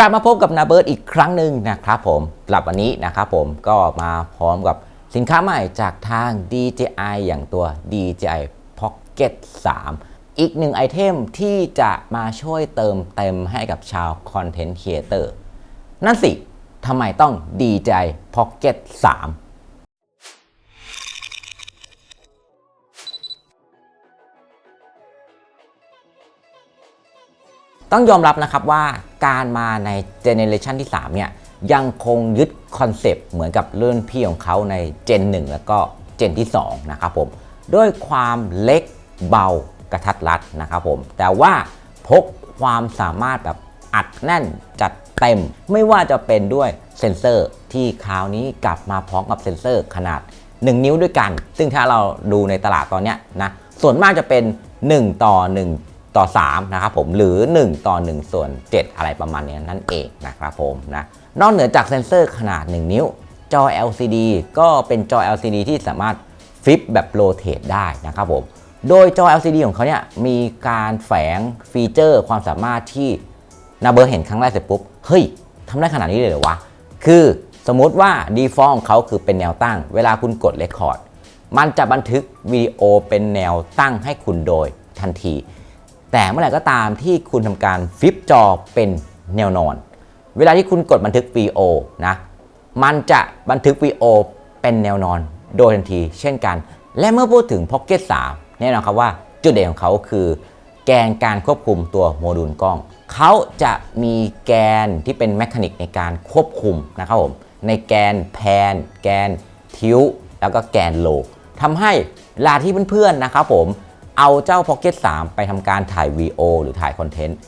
กลับมาพบกับนาเบิร์ดอีกครั้งหนึ่งนะครับผมสำหรับวันนี้นะครับผมก็มาพร้อมกับสินค้าใหม่จากทาง DJI อย่างตัว DJI Pocket 3 อีกหนึ่งไอเทมที่จะมาช่วยเติมเต็มให้กับชาวคอนเทนต์ครีเอเตอร์นั่นสิทำไมต้อง DJI Pocket 3ต้องยอมรับนะครับว่า การมาในเจเนเรชันที่ 3 เนี่ยยังคงยึดคอนเซปต์เหมือนกับรุ่นพี่ของเขาในเจน 1 แล้วก็เจนที่ 2 นะครับผมด้วยความเล็กเบากระทัดรัดนะครับผม แต่ว่าพกความสามารถแบบอัดแน่นจัดเต็ม ไม่ว่าจะเป็นด้วยเซนเซอร์ที่คราวนี้กลับมาพร้อมกับเซนเซอร์ขนาด 1 นิ้วด้วยกัน ซึ่งถ้าเราดูในตลาดตอนนี้นะส่วนมากจะเป็น 1 ต่อ 1 ต่อ3นะครับผมหรือ 1 ต่อ 1 ส่วน 7 อะไรประมาณนี้นั่นเองนะครับผมนะนอกเหนือจากเซ็นเซอร์ขนาด 1 นิ้ว จอ LCD ก็เป็นจอ LCD ที่สามารถฟลิปแบบโรเตทได้นะครับผมโดยจอ LCD ของเขาเนี่ยมีการแฝงฟีเจอร์ความสามารถที่นาเบอร์เห็นครั้งแรกเสร็จปุ๊บ เฮ้ยทำได้ขนาดนี้เลยเหรอวะ คือสมมติว่า default ของเขาคือเป็นแนวตั้ง เวลาคุณกด record มันจะบันทึกวิดีโอเป็นแนวตั้งให้คุณโดยทันที แต่เมื่อไหร่ก็ตามที่คุณทำการฟลิปจอเป็นแนวนอน เวลาที่คุณกดบันทึกวีโอนะ มันจะบันทึกวีโอเป็นแนวนอน โดยทันที เช่นกัน และเมื่อพูดถึง Pocket 3 แน่นอนครับว่าจุดเด่นของเขาคือ แกนการควบคุมตัวโมดูลกล้อง เขาจะมีแกนที่เป็นแมคานิกในการควบคุมนะครับผม ในแกนแพน แกนทิวแล้วก็แกนโลทำให้เวลาที่เพื่อนๆนะครับผม เอาเจ้า Pocket 3 ไปทำการถ่ายวีโอหรือถ่ายคอนเทนต์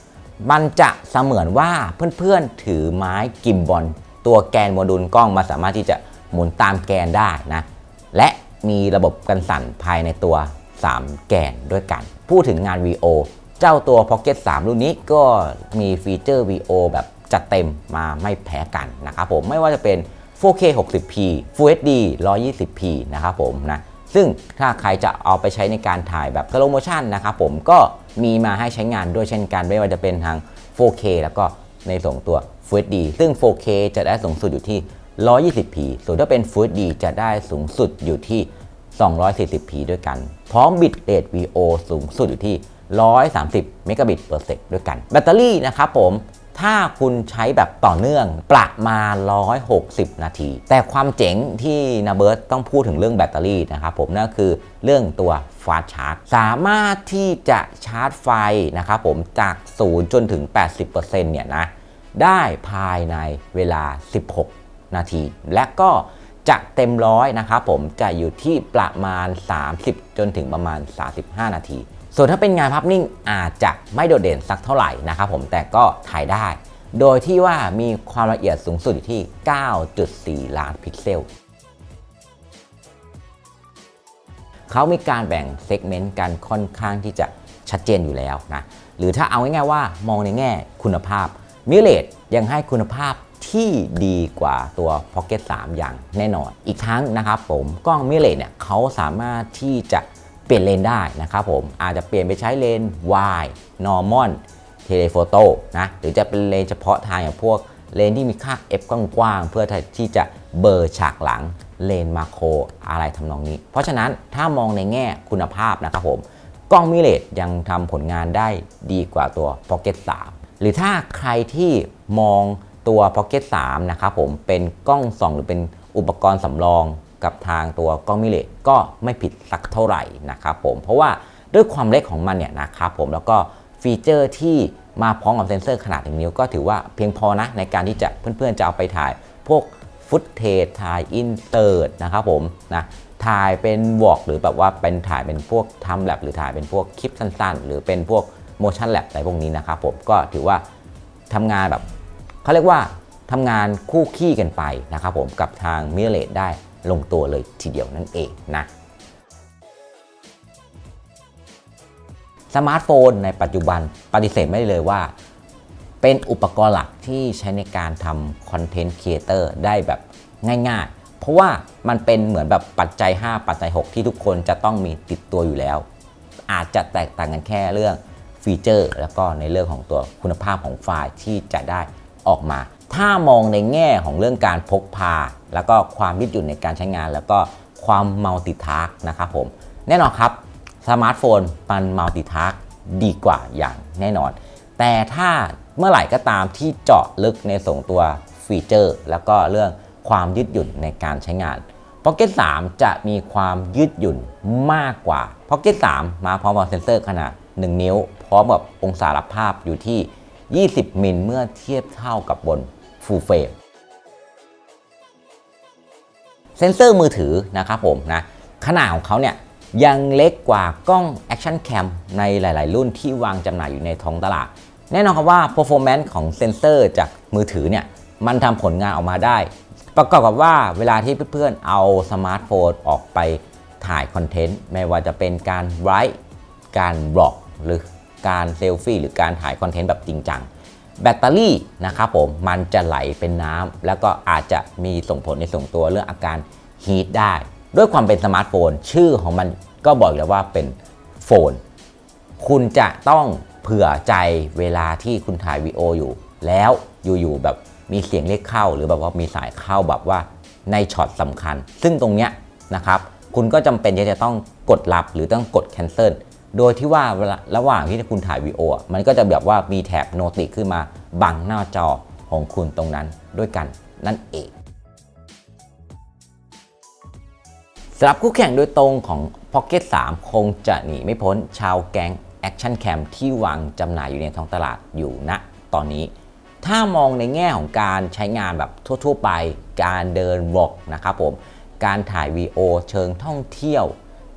มันจะเสมือนว่าเพื่อนๆถือไม้กิมบอลตัวแกนโมดูลกล้องมาสามารถที่จะหมุนตามแกนได้นะ และมีระบบกันสั่นภายในตัว 3 แกนด้วยกัน พูดถึงงาน VO เจ้าตัว Pocket 3 รุ่นนี้ก็มีฟีเจอร์ VO แบบจัดเต็มมาไม่แพ้กันนะครับผมไม่ว่าจะเป็น 4K 60p Full HD 120p นะครับผมนะ ซึ่งถ้าใครจะเอาไปใช้ในการถ่ายแบบ slow motion นะครับผมก็มีมาให้ใช้งานด้วยเช่นกันไม่ว่าจะเป็นทาง 4K แล้วก็ในส่งตัว Full HD ซึ่ง 4K จะได้สูงสุดอยู่ที่ 120p ส่วนถ้าเป็น Full HD จะได้สูงสุดอยู่ที่ 240p ด้วยกัน พร้อมบิตเรท VO สูงสุดอยู่ที่ 130 เมกะบิตเปอร์เซกด้วยกัน แบตเตอรี่นะครับผม ถ้าคุณใช้แบบต่อเนื่องประมาณ 160 นาที แต่ความเจ๋งที่นาเบิร์ตต้องพูดถึงเรื่องแบตเตอรี่นะครับผมนั่นคือเรื่องตัวฟาสชาร์จ สามารถที่จะชาร์จไฟนะครับผมจาก 0 จนถึง 80%เนี่ยนะ ได้ภายในเวลา 16 นาที และก็จะเต็มร้อยนะครับผมจะอยู่ที่ประมาณ 30 จนถึงประมาณ 35 นาที ส่วนถ้าเป็นงานภาพนิ่งอาจจะไม่โดดเด่นสักเท่าไหร่นะครับผมแต่ก็ถ่ายได้ โดยที่ว่ามีความละเอียดสูงสุดอยู่ที่ 9.4 ล้านพิกเซลเขามีการแบ่งเซกเมนต์กันค่อนข้างที่จะชัดเจนอยู่แล้วนะหรือถ้าเอาง่ายๆว่ามองในแง่คุณภาพมิเลตยังให้คุณภาพที่ดีกว่าตัว Pocket 3 อย่างแน่นอน อีกทั้งนะครับผมกล้องมิเลตเนี่ยเขาสามารถที่จะ ปลี่ยนเลนได้นะครับผมอาจจะเปลี่ยนไปใช้เลน wide normal เทเลโฟโต้นะหรือจะเป็นเลนเฉพาะทางอย่างพวกเลนที่มีค่า f กว้างๆเพื่อที่จะเบอร์ฉากหลังเลนมาโครอะไรทำนองนี้ เพราะฉะนั้นถ้ามองในแง่คุณภาพนะครับผมกล้องมิเลตยังทำผลงานได้ดีกว่าตัว Pocket 3 หรือถ้าใครที่มองตัว Pocket 3นะครับผมเป็นกล้องส่องหรือเป็นอุปกรณ์สำรอง กับทางตัวกล้องมิเลตก็ไม่ผิดสักเท่าไหร่นะครับผมเพราะว่าด้วยความเล็กของมันเนี่ยนะครับผมแล้วก็ฟีเจอร์ที่มาพร้อมกับเซ็นเซอร์ขนาด1นิ้วก็ถือว่าเพียงพอนะในการที่จะเพื่อนๆจะเอาไปถ่ายพวกฟุตเทจถ่ายอินเตอร์นะครับผมนะถ่ายเป็นวอล์กหรือแบบว่าเป็นถ่ายเป็นพวกทำแลบหรือถ่ายเป็นพวกคลิปสั้นๆ หรือเป็นพวกโมชั่นแลบอะไรพวกนี้นะครับผมก็ถือว่าทำงานแบบเขาเรียกว่าทำงานคู่ขี้กันไปนะครับผมกับทางมิเรตได้ ลงตัวเลยทีเดียวนั่นเองนะสมาร์ทโฟนในปัจจุบันปฏิเสธไม่ได้เลยว่า เป็นอุปกรณ์หลักที่ใช้ในการทำคอนเทนต์ครีเอเตอร์ได้แบบง่ายๆ เพราะว่ามันเป็นเหมือนแบบปัจจัย 5 ปัจจัย 6 ที่ทุกคนจะต้องมีติดตัวอยู่แล้ว อาจจะแตกต่างกันแค่เรื่องฟีเจอร์ แล้วก็ในเรื่องของตัวคุณภาพของไฟล์ที่จะได้ออกมา ถ้ามองในแง่ของเรื่องการพกพา แล้วก็ความยืดหยุ่นในการใช้งาน แล้วก็ความมัลติทาร์กนะครับผม แน่นอนครับสมาร์ทโฟนมันมัลติทาร์กดีกว่าอย่างแน่นอน แต่ถ้าเมื่อไหร่ก็ตามที่เจาะลึกในส่งตัวฟีเจอร์ แล้วก็เรื่องความยืดหยุ่นในการใช้งาน Pocket 3 จะมีความยืดหยุ่นมากกว่า Pocket 3 มาพร้อมกับเซ็นเซอร์ขนาด 1 นิ้ว พร้อมกับองศารับภาพอยู่ที่ 20 มิลเมื่อเทียบเท่ากับบน Full Frame เซนเซอร์มือถือนะครับผมนะขนาดของเขาเนี่ยยังเล็กกว่ากล้อง Action Cam ในหลาย ๆ รุ่นที่วางจำหน่ายอยู่ในท้องตลาด แน่นอนครับว่า performance ของเซนเซอร์จากมือถือเนี่ยมันทำผลงานออกมาได้ ประกอบกับว่าเวลาที่เพื่อนๆเอาสมาร์ทโฟนออกไปถ่ายคอนเทนต์ไม่ว่าจะเป็นการไลฟ์การบล็อก หรือการเซลฟี่หรือการถ่ายคอนเทนต์แบบจริงจัง แบตเตอรี่นะครับผมมันจะไหลเป็นน้ำแล้วก็อาจจะมีส่งผลในส่งตัวเรื่องอาการฮีทได้ ด้วยความเป็นสมาร์ทโฟน ชื่อของมันก็บอกแล้วว่าเป็นโฟน คุณจะต้องเผื่อใจเวลาที่คุณถ่ายวีโออยู่ แล้วอยู่ๆแบบมีเสียงเรียกเข้า หรือแบบว่ามีสายเข้าแบบว่าในช็อตสำคัญ ซึ่งตรงเนี้ยนะครับคุณก็จำเป็นที่จะต้องกดรับหรือต้องกด cancel โดยที่ว่าระหว่างที่คุณถ่ายวีดีโอมันก็จะแบบว่ามีแถบโนติขึ้นมาบังหน้าจอของคุณตรงนั้นด้วยกันนั่นเองสำหรับคู่แข่งโดยตรงของ Pocket 3 คงจะหนีไม่พ้นชาวแก๊ง Action Cam ที่วางจำหน่ายอยู่ในท้องตลาดอยู่ณตอนนี้ ถ้ามองในแง่ของการใช้งานแบบทั่ว ๆ ไป การเดินบล็อกนะครับผม การถ่ายวีโอเชิงท่องเที่ยว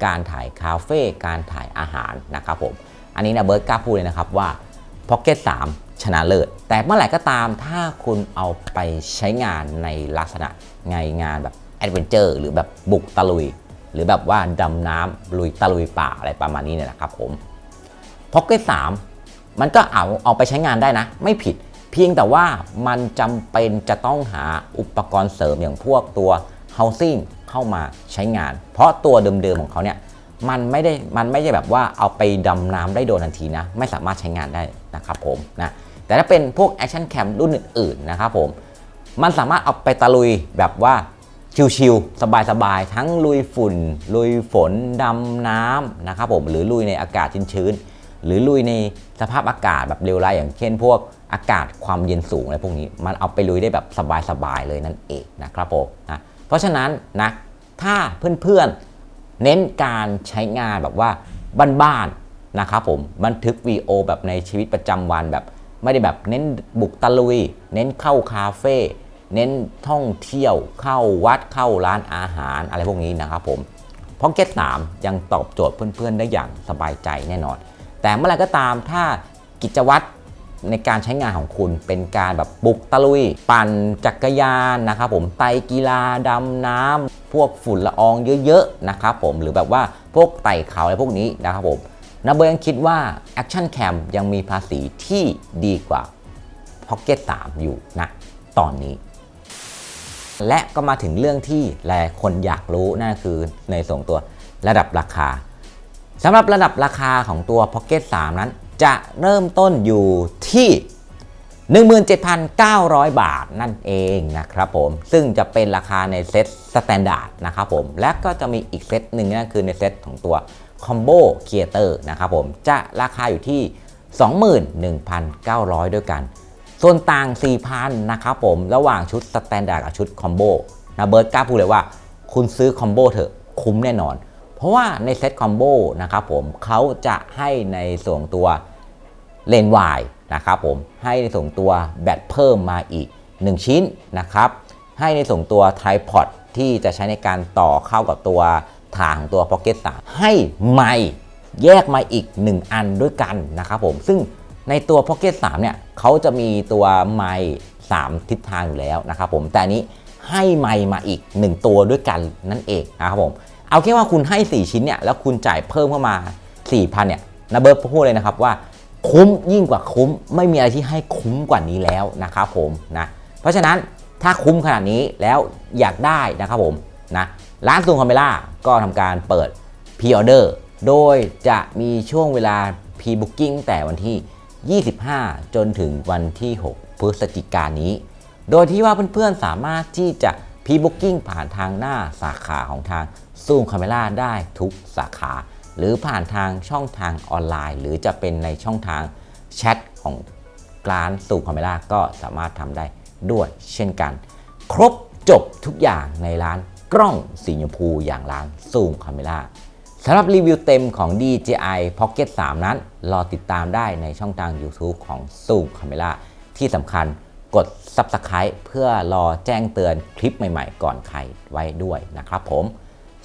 การถ่ายคาเฟ่การถ่ายอาหารนะครับผมอันนี้นะเบิร์ดกล้าพูดเลยนะครับว่า Pocket 3 ชนะเลิศแต่เมื่อไหร่ก็ตามถ้าคุณเอาไปใช้งานในลักษณะไงงานแบบแอดเวนเจอร์หรือแบบบุกตะลุย หรือแบบว่าดำน้ำลุยตะลุยป่าอะไรประมาณนี้เนี่ยนะครับผม Pocket 3 มันก็เอาเอาไปใช้งานได้นะ ไม่ผิดเพียงแต่ว่ามันจำเป็นจะต้องหาอุปกรณ์เสริมอย่างพวกตัว housing เข้ามาใช้งาน เพราะตัวเดิมๆของเขาเนี่ยมันไม่ได้มันไม่ใช่แบบว่าเอาไปดำน้ำได้โดนทันทีนะ ไม่สามารถใช้งานได้นะครับผมนะแต่ถ้าเป็นพวก Action Cam รุ่นอื่นๆนะครับผมมันสามารถเอาไปตะลุยแบบว่าชิลๆสบายๆ ทั้งลุยฝุ่น ลุยฝนดำน้ำนะครับผมหรือลุยในอากาศชื้นๆหรือลุยในสภาพอากาศแบบเร็วร้ายอย่างเช่น พวกอากาศความเย็นสูงอะไรพวกนี้ มันเอาไปลุยได้แบบสบายๆเลยนั่นเองนะครับผมนะ ราะฉะนั้นนะถ้าเพื่อนๆเน้นการใช้งานแบบว่าบ้านๆนะครับผมบันทึกวีโอแบบในชีวิตประจำวันแบบ ไม่ได้แบบเน้นบุกตะลุย เน้นเข้าคาเฟ่เน้นท่องเที่ยวเข้าวัดเข้าร้านอาหารอะไรพวกนี้นะครับผม Pocket 3ยังตอบโจทย์เพื่อนๆ ได้อย่างสบายใจแน่นอน แต่เมื่อไรก็ตามถ้ากิจวัตร ในการใช้งานของคุณเป็นการแบบบุกตะลุย ปั่นจักรยานนะครับผมไตกีฬาดำน้ำพวกฝุ่นละอองเยอะๆนะครับผมหรือแบบว่าพวกไต่เขาอะไรพวกนี้นะครับผมนาเบอร์ยังคิดว่า Action Cam ยังมีภาษีที่ดีกว่า Pocket 3 อยู่นะตอนนี้ และก็มาถึงเรื่องที่หลายคนอยากรู้นั่นคือในส่งตัวระดับราคาสำหรับระดับราคาของตัว Pocket 3 นั้น จะเริ่มต้นอยู่ที่ 17,900 บาทนั่นเองนะครับผม ซึ่งจะเป็นราคาในเซตสแตนดาร์ดนะครับผม และก็จะมีอีกเซตหนึ่งนั่นคือในเซตของตัว Combo Creator นะครับผม จะราคาอยู่ที่ 21,900 ด้วยกัน ส่วนต่าง 4,000 นะครับผม ระหว่างชุดสแตนดาร์ดกับชุดคอมโบนะเบิร์ดกล้าพูดเลยว่า คุณซื้อคอมโบเถอะคุ้มแน่นอน เพราะว่าในเซตคอมโบนะครับผมเขาจะให้ในส่วนตัว เลนวายนะครับผมให้ในส่วนตัวแบตเพิ่มมาอีก 1 ชิ้นนะครับให้ในส่วนตัวไทพอดที่จะใช้ในการต่อเข้ากับตัวทางของตัว Pocket 3ให้ไมค์แยกมาอีก 1 อันด้วยกันนะครับผมซึ่งในตัว Pocket 3เนี่ยเขาจะมีตัวไมค์3ทิศทางอยู่แล้วนะครับผมแต่นี้ให้ไมค์มาอีก 1 ตัวด้วยกันนั่นเองนะครับผมเอาแค่ว่าคุณให้ 4 ชิ้นเนี่ยแล้วคุณจ่ายเพิ่มเข้ามา 4,000เนี่ยนาเบิร์พูดเลยนะครับว่า คุ้มยิ่งกว่าคุ้ม ไม่มีอะไรที่ให้คุ้มกว่านี้แล้วนะครับผมนะเพราะฉะนั้นถ้าคุ้มขนาดนี้แล้วอยากได้นะครับผมนะร้านซูมคาเมล่าก็ทำการเปิดพ r ออเดอร์โดยจะมีช่วงเวลา Pre-Booking ตั้งแต่วันที่ 25 จนถึงวันที่6พพฤศจิกายนนี้ โดยที่ว่าเพื่อนๆสามารถที่จะพรีบุ๊กิ้งผ่านทางหน้าสาขาของทางซูมคาเม r าได้ทุกสาขา หรือผ่านทางช่องทางออนไลน์ หรือจะเป็นในช่องทางแชทของร้านซูมคาเม r าก็สามารถทำได้ด้วยเช่นกัน ครบจบทุกอย่างในร้านกล้องสีชมพูอย่างร้านซูมคาเม r าสำหรับรีวิวเต็มของ DJI Pocket 3 นั้น รอติดตามได้ในช่องทาง YouTube ของ Zoom Camera ที่สำคัญกด Subscribe เพื่อรอแจ้งเตือนคลิปใหม่ๆ ก่อนใครไว้ด้วยนะครับผม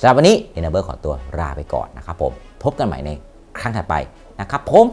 สำหรับวันนี้เอเนเบอร์ขอตัวลาไปก่อนนะครับผม พบกันใหม่ในครั้งถัดไปนะครับผม